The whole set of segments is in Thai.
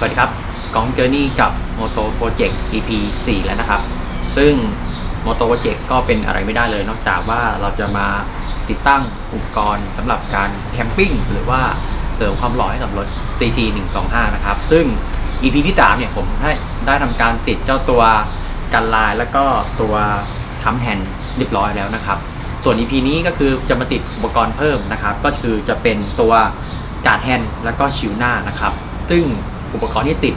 สวัสดีครับกองเจอร์นี่กับ Moto Project EP 4 แล้วนะครับ ซึ่ง Moto Project ก็เป็นอะไรไม่ได้เลย นอกจากว่าเราจะมาติดตั้งอุปกรณ์สำหรับการแคมปิ้งหรือว่าเสริมความหล่อให้กับรถ CT 125 นะครับ ซึ่ง EP ที่ 3 เนี่ยผมได้ได้ทำการติดเจ้าตัวกันลายแล้วก็ตัวค้ำแฮนด์เรียบร้อยแล้วนะครับ ส่วน EP นี้ก็คือจะมาติดอุปกรณ์เพิ่มนะครับ ก็คือจะเป็นตัวการ์ดแฮนด์แล้วก็ชิวหน้านะครับ ซึ่ง อุปกรณ์ที่ติด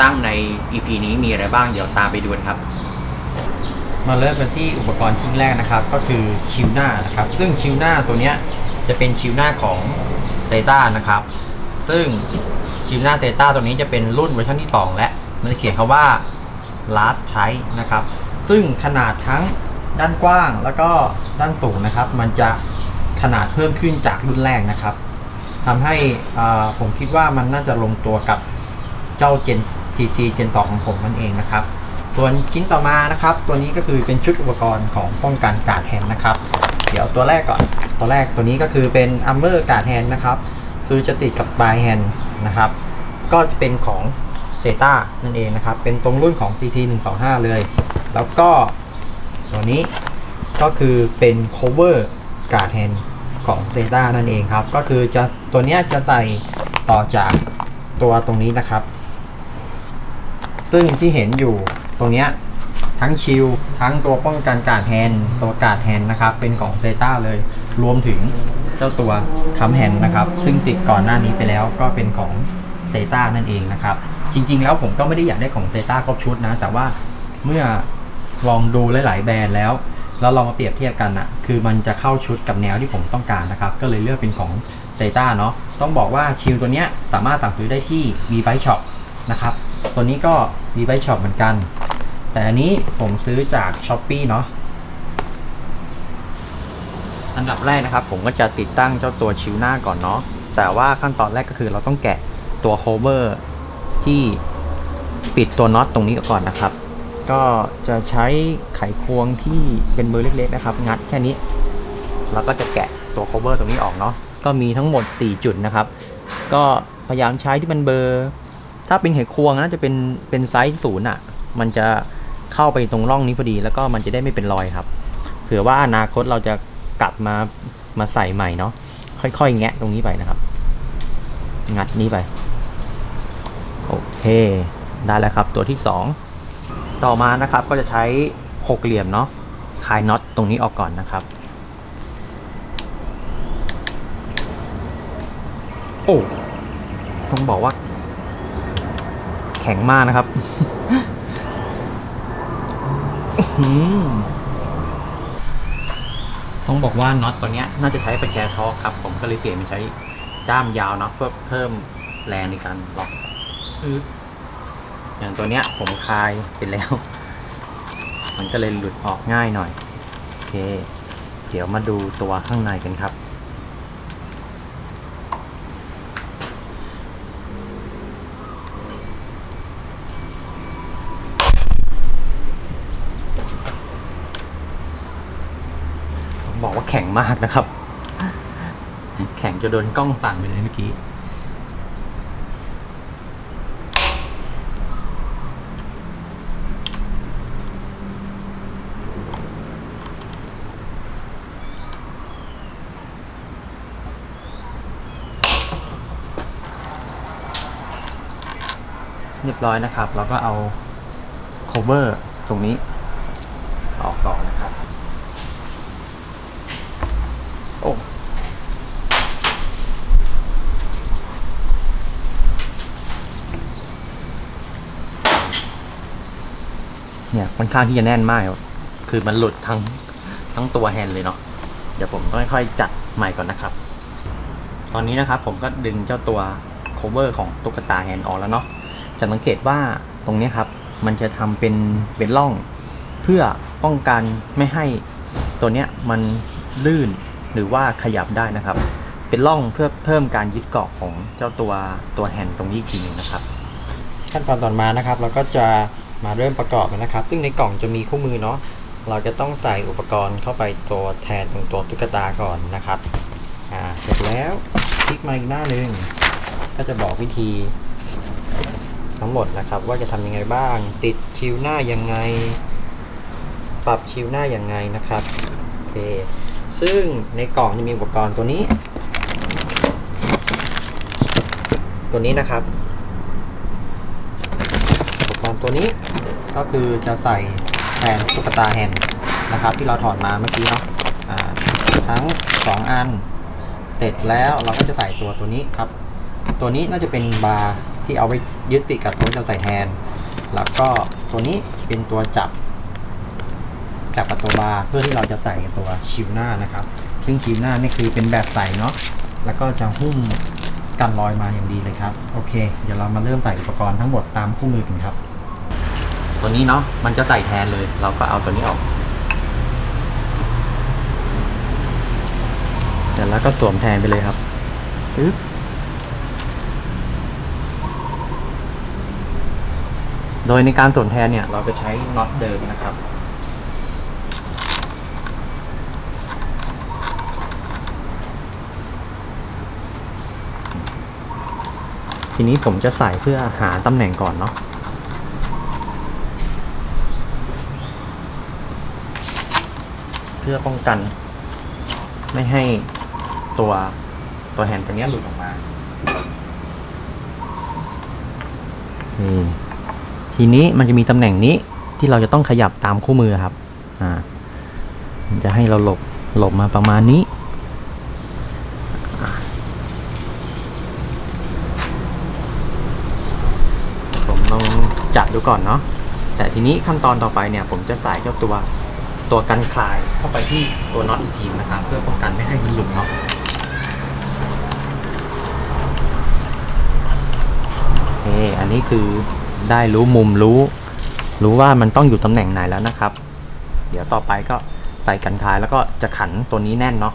ตั้งใน EP นี้มีอะไรบ้าง เดี๋ยวตามไปดูกันครับ มาเริ่มกันที่อุปกรณ์ชิ้นแรกนะครับ ก็คือชิวหน้านะครับ ซึ่งชิวหน้าตัวเนี้ยจะเป็นชิวหน้าของเตต้านะครับ ซึ่งชิวหน้าเตต้าตัวนี้จะเป็นรุ่นเวอร์ชันที่ 2 และมันเขียนคาว่า large ใช้นะครับ ซึ่งขนาดทั้งด้านกว้างแล้วก็ด้านสูงนะครับ มันจะขนาดเพิ่มขึ้นจากรุ่นแรกนะครับทำให้อ่าผมคิดว่ามันน่าจะลงตัวกับ เจ้า Gen GT Gen 2ของผมมันเองนะครับส่วนชิ้นต่อมานะครับ ตัวนี้ก็คือเป็นชุดอุปกรณ์ของป้องกันการ์ดแฮนด์นะครับ เดี๋ยวตัวแรกก่อนตัวแรกตัวนี้ก็คือเป็น Armor Guard Hand นะครับ คือจะติดกับ By Hand นะครับ ก็จะเป็นของเซตานั่นเองนะครับ เป็นตรงรุ่นของ GT 125 เลย แล้วก็ตัวนี้ก็คือเป็น cover guard hand ของ z e t a นั่นเองครับ ก็คือจะตัวนี้จะใส่ต่อจากตัวตรงนี้นะครับ ซึ่งที่เห็นอยู่ตรงเนี้ยทั้งชิลทั้งตัวป้องกันการ์ดแฮนตัวการ์ดแฮนนะครับ เป็นของเซตาเลย รวมถึงเจ้าตัวคัมแฮนนะครับ ซึ่งติดก่อนหน้านี้ไปแล้วก็เป็นของเซตานั่นเองนะครับ จริง ๆ แล้วผมก็ไม่ได้อยากได้ของเซตาครบชุดนะ แต่ว่าเมื่อลองดูหลาย ๆ แบรนด์แล้วแล้วลองมาเปรียบเทียบกันอะคือมันจะเข้าชุดกับแนวที่ผมต้องการนะครับ ก็เลยเลือกเป็นของเซตาเนาะ ต้องบอกว่าชิลตัวเนี้ยสามารถสั่งซื้อได้ที่ v b i k e Shop นะครับ ตัวนี้ก็ v b i k e Shop เหมือนกัน แต่อันนี้ผมซื้อจาก s h อ p e e เนาะอันดับแรกนะครับ ผมก็จะติดตั้งเจ้าตัวชิวหน้าก่อนเนาะแต่ว่าขั้นตอนแรกก็คือเราต้องแกะตัวโคเวอร์ที่ปิดตัวน็อตตรงนี้ก่อนนะครับ ก็จะใช้ไขควงที่เป็นมือเล็กๆนะครับ งัดแค่นี้ แล้วก็จะแกะตัว cover ตรงนี้ออกเนาะก็มีทั้งหมด 4 จุดนะครับ ก็พยายามใช้ที่มันเบอร์ ถ้าเป็นไขควงน่าจะเป็นเป็นไซส์ศูนย์อะ มันจะเข้าไปตรงร่องนี้พอดี แล้วก็มันจะได้ไม่เป็นรอยครับ เผื่อว่าอนาคตเราจะกลับมามาใส่ใหม่เนาะค่อยๆ แงะตรงนี้ไปนะครับ งัดนี้ไป โอเค ได้แล้วครับตัวที่ 2 ต่อมานะครับก็จะใช้หกเหลี่ยมเนาะคลายน็อตตรงนี้ออกก่อนนะครับ โอ้ต้องบอกว่า ข็งมากนะครับอื้อหือต้องบอกว่าน็อตตัวเนี้ยน่าจะใช้ประแคร์ทอร์คครับ ผมก็เลยเปลี่ยนเป็นใช้ด้ามยาวเนาะเพื่อเพิ่มแรงในการล็อกอึ๊บอย่างตัวเนี้ย ผมคลายไปแล้ว มันก็เลยหลุดออกง่ายหน่อย โอเค เดี๋ยวมาดูตัวข้างในกันครับ บอกว่าแข็งมากนะครับ แข็งจะโดนกล้องสั่นไปเลยเมื่อกี้ เรียบร้อยนะครับแล้วก็เอา cover ตรงนี้ ออกก่อนนะครับ โอ้ เนี่ยค่อนข้างที่จะแน่นมากคือมันหลุดทั้งทั้งตัวแฮนด์เลยเนาะเดี๋ยวผมต้องค่อยๆจัดใหม่ก่อนนะครับ ตอนนี้นะครับผมก็ดึงเจ้าตัว cover ของตุ๊กตาแฮนด์ออกแล้วเนาะจะสังเกตว่าตรงนี้ครับ มันจะทำเป็นเป็นร่อง เพื่อป้องกันไม่ให้ตัวเนี้ยมันลื่นหรือว่าขยับได้นะครับ เป็นร่องเพื่อเพิ่มการยึดเกาะของเจ้าตัวตัวแฮนด์ตรงนี้อีกทีนึงนะครับ ขั้นตอนต่อมานะครับ เราก็จะ มาเริ่มประกอบนนะครับ ซึ่งในกล่องจะมีคู่มือเนาะเราจะต้องใส่อุปกรณ์เข้าไปตัวแทนตรงตัวตุ๊กตาก่อนนะครับอ่าเสร็จแล้วคลิกมาอีกหน้าหนึ่งก็จะบอกวิธีทั้งหมดนะครับ ว่าจะทำยังไงบ้าง ติดชิวหน้ายังไง ปรับชิวหน้ายังไงนะครับโอเคซึ่งในกล่องจะมีอุปกรณ์ตัวนี้ ตัวนี้นะครับ ตัวนี้ก็คือจะใส่แทนตุ๊กตาแฮนด์นะครับ ที่เราถอดมาเมื่อกี้เนาะทั้ง 2 อันเสร็จแล้วเราก็จะใส่ตัวตัวนี้ครับ ตัวนี้น่าจะเป็นบาร์ที่เอาไว้ยึดติดกับตัวที่เราใส่แทนแล้วก็ตัวนี้เป็นตัวจับจับกับตัวบาร์เพื่อที่เราจะใส่ตัวชิวหน้านะครับ ซึ่งชิวหน้านี่คือเป็นแบบใส่เนาะแล้วก็จะหุ้มกันรอยมาอย่างดีเลยครับ โอเค เดี๋ยวเรามาเริ่มใส่อุปกรณ์ทั้งหมดตามคู่มือกันครับ ตัวนี้เนาะมันจะใส่แทนเลย เราก็เอาตัวนี้ออกเดี๋ยวแล้วก็สวมแทนไปเลยครับปึ๊บโดยในการสวมแทนเนี่ย เราจะใช้น็อตเดิมนะครับทีนี้ผมจะใส่เพื่อหาตำแหน่งก่อนเนาะ พื่อป้องกัน ไม่ให้ตัวตัวแฮนด์ตัวเนี้ยหลุดออกมานี่ทีนี้มันจะมีตำแหน่งนี้ที่เราจะต้องขยับตามคู่มือครับ อ่า จะให้เราหลบหลบมาประมาณนี้ ผมลองจัดดูก่อนเนาะแต่ทีนี้ขั้นตอนต่อไปเนี่ย ผมจะใส่เจ้าตัว ตัวกันคลายเข้าไปที่ตัวน็อตอีกทีนะครับ เพื่อป้องกันไม่ให้มันหลุดเนาะโอเคอันนี้คือได้รู้มุมรู้ รู้ว่ามันต้องอยู่ตำแหน่งไหนแล้วนะครับ เดี๋ยวต่อไปก็ใส่กันคลายแล้วก็จะขันตัวนี้แน่นเนาะ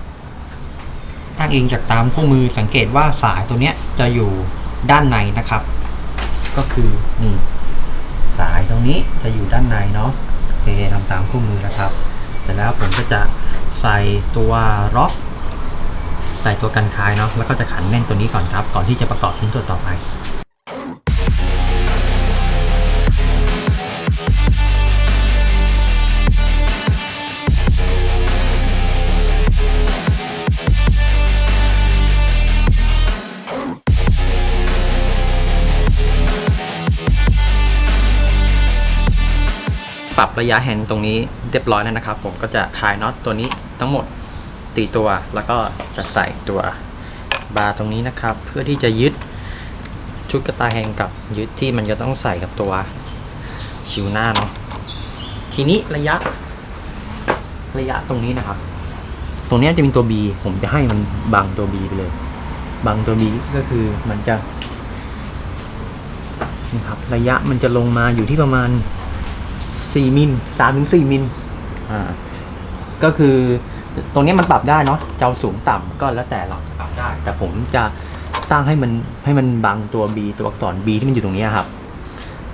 อ้างอิงจากตามคู่มือสังเกตว่าสายตัวเนี้ยจะอยู่ด้านในนะครับ ก็คือนี่สายตรงนี้จะอยู่ด้านในเนาะ เคทำตามคู่มือนะครับเสร็จแล้วผมก็จะใส่ตัวล็อกใส่ตัวกันคายเนาะแล้วก็จะขันแน่นตัวนี้ก่อนครับ ก่อนที่จะประกอบชิ้นตัวต่อไป ปรับระยะแฮนด์ตรงนี้เรียบร้อยแล้วนะครับ ผมก็จะคลายน็อตตัวนี้ทั้งหมดตีตัว แล้วก็จะใส่ตัวบาร์ตรงนี้นะครับ เพื่อที่จะยึดชุดกระตายแฮงกับยึดที่มันจะต้องใส่กับตัวชิวหน้าเนาะทีนี้ระยะ ระยะตรงนี้นะครับ ตรงนี้จะเป็นตัว B ผมจะให้มันบังตัว B ไปเลยบังตัว B ก็คือมันจะนี่ครับระยะมันจะลงมาอยู่ที่ประมาณ 4มิล3ถึง4มิลอ่าก็คือตรงนี้มันปรับได้เนาะจะเอาสูงต่ำก็แล้วแต่เราจะปรับได้ แต่ผมจะตั้งให้มันให้มันบังตัว B ตัวอักษร B ที่มันอยู่ตรงนี้ครับ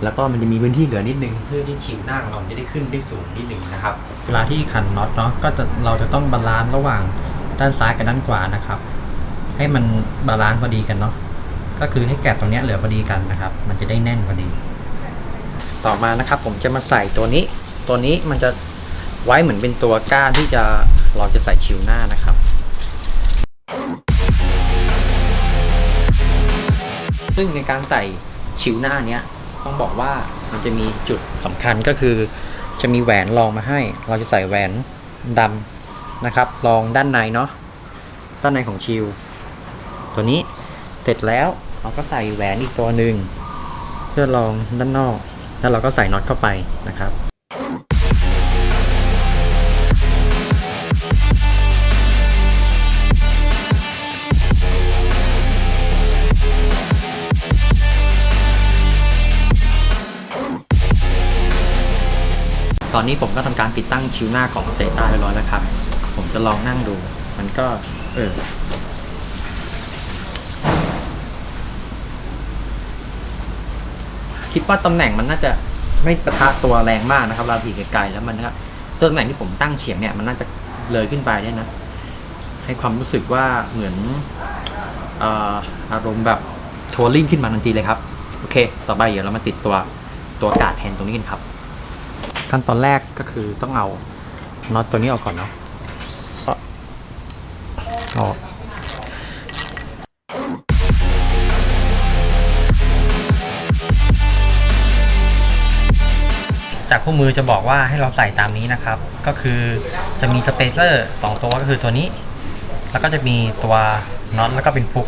แล้วก็มันจะมีพื้นที่เหลือนิดนึงเพื่อที่ชิวหน้าของเราจะได้ขึ้นได้สูงนิดนึงนะครับ เวลาที่ขันน็อตเนาะก็จะเราจะต้องบาลานซ์ระหว่างด้านซ้ายกับด้านขวานะครับ ให้มันบาลานซ์พอดีกันเนาะก็คือให้แกะตรงเนี้ยเหลือพอดีกันนะครับ มันจะได้แน่นพอดี ต่อมานะครับ ผมจะมาใส่ตัวนี้ ตัวนี้มันจะไว้เหมือนเป็นตัวก้านที่จะเราจะใส่ชิวหน้านะครับซึ่งในการใส่ชิวหน้าเนี้ยต้องบอกว่ามันจะมีจุดสำคัญก็คือ จะมีแหวนรองมาให้ เราจะใส่แหวนดำนะครับรองด้านในเนาะด้านในของชิว ตัวนี้เสร็จแล้วเราก็ใส่แหวนอีกตัวหนึ่งเพื่อรองด้านนอก แล้วเราก็ใส่น็อตเข้าไปนะครับตอนนี้ผมก็ทำการติดตั้งชิวหน้าของเซต้าเรียบร้อยแล้วครับ ผมจะลองนั่งดู มันก็ เออ คิดว่าตำแหน่งมันน่าจะไม่ประทะตัวแรงมากนะครับ เราถีไกลๆแล้วมันก็ตำแหน่งที่ผมตั้งเฉียงเนี่ยมันน่าจะเลยขึ้นไปได้นะ ให้ความรู้สึกว่าเหมือนเอ่อารมณ์แบบทัวริ่งขึ้นมาทันทีเลยครับโอเค ต่อไปเดี๋ยวเรามาติดตัวตัวกาดแฮนตรงนี้กันครับ ขั้นตอนแรกก็คือต้องเอาน็อตตัวนี้ออกก่อนเนาะ คู่มือจะบอกว่าให้เราใส่ตามนี้นะครับ ก็คือจะมีสเปเซอร์สองตัวก็คือตัวนี้ แล้วก็จะมีตัวน็อตแล้วก็เป็นฟุก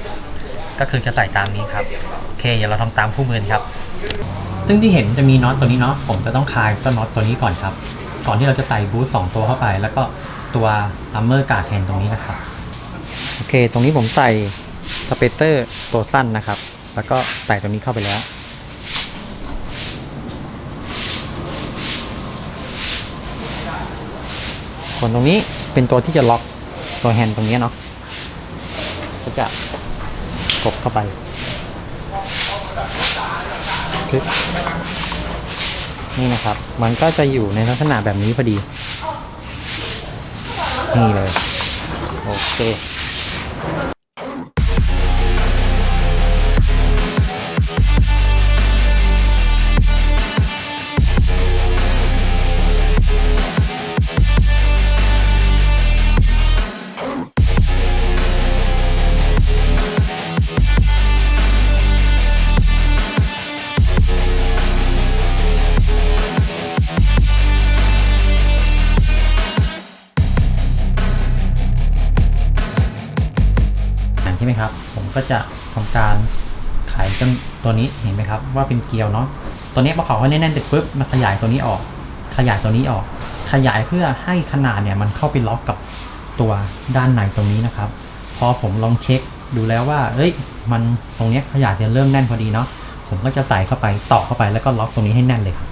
ก็คือจะใส่ตามนี้ครับโอเคเดี๋ยวเราทำตามคู่มือครับ ซึ่งที่เห็นจะมีน็อตตัวนี้เนาะผมจะต้องคลายต้นน็อตตัวนี้ก่อนครับ ก่อนที่เราจะใส่บูทสองตัวเข้าไป แล้วก็ตัวอัมเมอร์การ์ดแทนตรงนี้นะครับโอเค ตรงนี้ผมใส่สเปเตอร์ตัวสั้นนะครับ แล้วก็ใส่ตรงนี้เข้าไปแล้ว ส่วนตรงนี้เป็นตัวที่จะล็อกตัวแฮนด์ตรงนี้เนาะก็จะกดเข้าไปคลิปนี่นะครับ มันก็จะอยู่ในลักษณะแบบนี้พอดี นี่เลย โอเค ก็จะทำการไขจนตัวนี้เห็นไหมครับ ว่าเป็นเกลียวเนาะตัวนี้พอเขาให้แน่นๆเสร็จปุ๊บมันขยายตัวนี้ออก ขยายตัวนี้ออก ขยายเพื่อให้ขนาดเนี่ยมันเข้าไปล็อกกับตัวด้านในตรงนี้นะครับ พอผมลองเช็คดูแล้วว่าเอ้ย มันตรงนี้ขยายจะเริ่มแน่นพอดีเนาะผมก็จะใส่เข้าไปต่อเข้าไปแล้วก็ล็อกตรงนี้ให้แน่นเลยครับ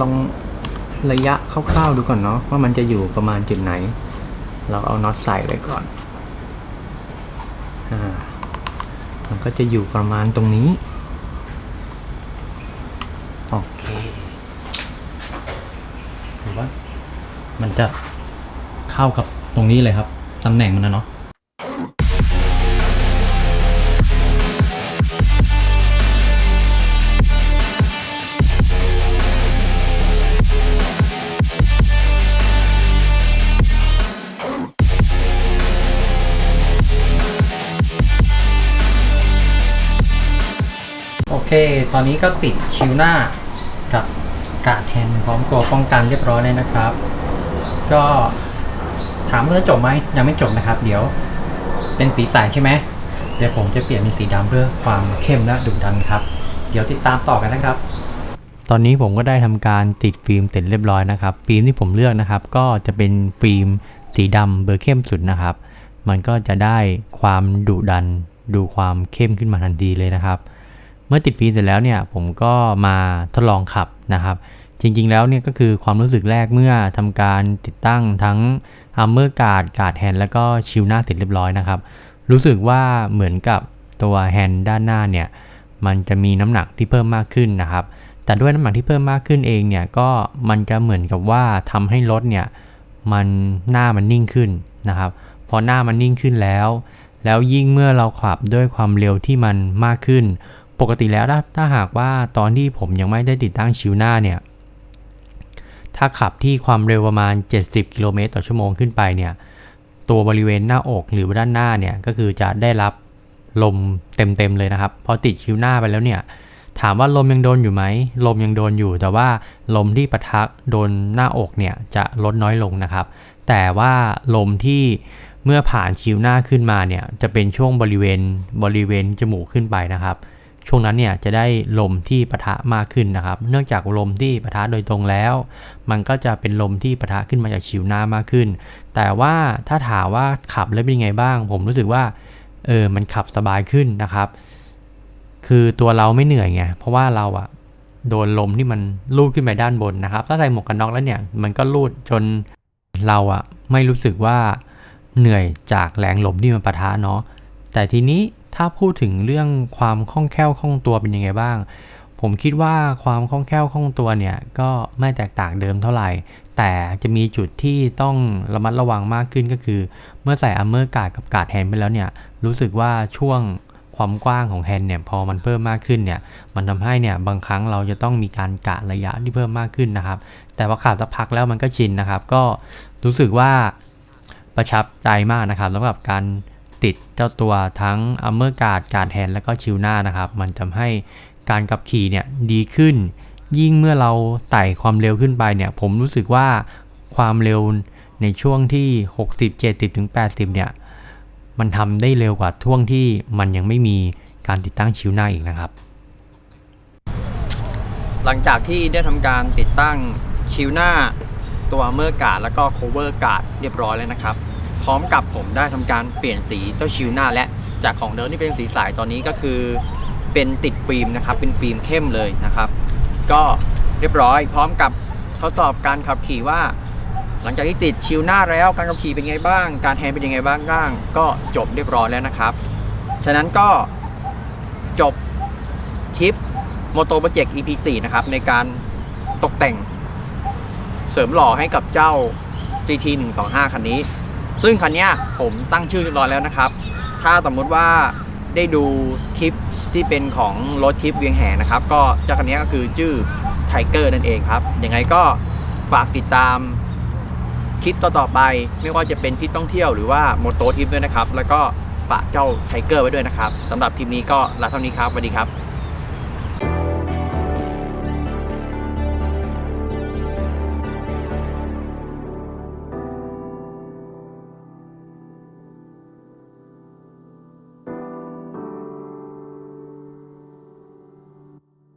ลองระยะคร่าวๆดูก่อนเนาะว่ามันจะอยู่ประมาณจุดไหน เราเอาน็อตใส่ไว้ก่อนอ่ามันก็จะอยู่ประมาณตรงนี้ โอเคถือว่ามันจะเข้ากับตรงนี้เลยครับ ตำแหน่งมันนะเนาะ เค ตอนนี้ก็ติดชิวหน้ากับกาดแฮนด์พร้อมตัวป้องกันเรียบร้อยเลยนะครับ ก็ถามว่าจะจบไหมยังไม่จบนะครับ เดี๋ยวเป็นสีใสใช่ไหมเดี๋ยวผมจะเปลี่ยนเป็นสีดำเพื่อความเข้มและดุดันครับ เดี๋ยวติดตามต่อกันนะครับ ตอนนี้ผมก็ได้ทำการติดฟิล์มเสร็จเรียบร้อยนะครับ ฟิล์มที่ผมเลือกนะครับ ก็จะเป็นฟิล์มสีดำเบอร์เข้มสุดนะครับ มันก็จะได้ความดุดันดูความเข้มขึ้นมาทันทีเลยนะครับ เมื่อติดฟิล์มเสร็จแล้วเนี่ยผมก็มาทดลองขับนะครับจริงๆ แล้วเนี่ยก็คือความรู้สึกแรกเมื่อทำการติดตั้งทั้งอัมเมอร์การ์ดการ์ดแฮนด์แล้วก็ชิลหน้าเสร็จเรียบร้อยนะครับ รู้สึกว่าเหมือนกับตัวแฮนด์ด้านหน้าเนี่ยมันจะมีน้ำหนักที่เพิ่มมากขึ้นนะครับ แต่ด้วยน้ำหนักที่เพิ่มมากขึ้นเองเนี่ยก็มันจะเหมือนกับว่าทำให้รถเนี่ยมันหน้ามันนิ่งขึ้นนะครับ พอหน้ามันนิ่งขึ้นแล้ว แล้วยิ่งเมื่อเราขับด้วยความเร็วที่มันมากขึ้น ปกติแล้วถ้าถ้าหากว่าตอนที่ผมยังไม่ได้ติดตั้งชิวหน้าเนี่ย ถ้าขับที่ความเร็วประมาณ 70 กิโลเมตรต่อชั่วโมงขึ้นไปเนี่ย ตัวบริเวณหน้าอกหรือด้านหน้าเนี่ยก็คือจะได้รับลมเต็มๆเลยนะครับ พอติดชิวหน้าไปแล้วเนี่ย ถามว่าลมยังโดนอยู่ไหม ลมยังโดนอยู่ แต่ว่าลมที่ปะทะโดนหน้าอกเนี่ยจะลดน้อยลงนะครับ แต่ว่าลมที่เมื่อผ่านชิวหน้าขึ้นมาเนี่ย จะเป็นช่วงบริเวณบริเวณจมูกขึ้นไปนะครับ ช่วงนั้นเนี่ยจะได้ลมที่ปะทะมากขึ้นนะครับ เนื่องจากลมที่ปะทะโดยตรงแล้ว มันก็จะเป็นลมที่ปะทะขึ้นมาจากชิวหน้ามากขึ้น แต่ว่าถ้าถามว่าขับแล้วเป็นยังไงบ้าง ผมรู้สึกว่าเออมันขับสบายขึ้นนะครับ คือตัวเราไม่เหนื่อยไงเพราะว่าเราอะโดนลมที่มันลูดขึ้นไปด้านบนนะครับ ถ้าใส่หมวกกันน็อกแล้วเนี่ยมันก็ลูดจนเราอะไม่รู้สึกว่าเหนื่อยจากแรงลมที่มันปะทะเนาะแต่ทีนี้ ถ้าพูดถึงเรื่องความคล่องแคล่วคล่องตัวเป็นยังไงบ้าง ผมคิดว่าความคล่องแคล่วคล่องตัวเนี่ยก็ไม่แตกต่างเดิมเท่าไหร่ แต่จะมีจุดที่ต้องระมัดระวังมากขึ้นก็คือ เมื่อใส่อัมเมอร์กาดกับกาดแฮนด์ไปแล้วเนี่ยรู้สึกว่าช่วงความกว้างของแฮนด์เนี่ยพอมันเพิ่มมากขึ้นเนี่ยมันทำให้เนี่ยบางครั้งเราจะต้องมีการกะระยะที่เพิ่มมากขึ้นนะครับ แต่ว่าขาดสักพักแล้วมันก็ชินนะครับ ก็รู้สึกว่าประชับใจมากนะครับสำหรับการ ติดเจ้าตัวทั้งอัมเมอร์การ์ดการ์ดแฮนแล้วก็ชิลหน้านะครับ มันทำให้การขับขี่เนี่ยดีขึ้น ยิ่งเมื่อเราไต่ความเร็วขึ้นไปเนี่ย ผมรู้สึกว่าความเร็วในช่วงที่ 60 70ถึง80 เนี่ย มันทำได้เร็วกว่าช่วงที่มันยังไม่มีการติดตั้งชิวหน้าอีกนะครับ หลังจากที่ได้ทำการติดตั้งชิลหน้าตัวเมอร์การ์ดแล้วก็โคเวอร์การ์ดเรียบร้อยแล้วนะครับ พร้อมกับผมได้ทำการเปลี่ยนสีเจ้าชิลหน้าและจากของเดิมที่เป็นสีสายตอนนี้ก็คือเป็นติดฟิล์มนะครับเป็นฟิล์มเข้มเลยนะครับ ก็เรียบร้อย พร้อมกับทดสอบการขับขี่ว่า หลังจากที่ติดชิลหน้าแล้วการขับขี่เป็นไงบ้าง การแฮนด์เป็นยังไงบ้างบ้าง ก็จบเรียบร้อยแล้วนะครับ ฉะนั้นก็จบทริปโมโตโปรเจกต์ EP 4นะครับในการตกแต่งเสริมหล่อให้กับเจ้า CT 125คันนี้ ซึ่งคันนี้ผมตั้งชื่อเรียบร้อยแล้วนะครับ ถ้าสมมุติว่าได้ดูคลิปที่เป็นของรถทิปเวียงแหนะครับ ก็เจ้าคันนี้ก็คือชื่อไทเกอร์นั่นเองครับ ยังไงก็ฝากติดตามคลิปต่อๆไป ไม่ว่าจะเป็นทริปท่องเที่ยวหรือว่าโมโตทริปด้วยนะครับ แล้วก็ฝากเจ้าไทเกอร์ไว้ด้วยนะครับสำหรับทริปนี้ก็ลาเท่านี้ครับสวัสดีครับ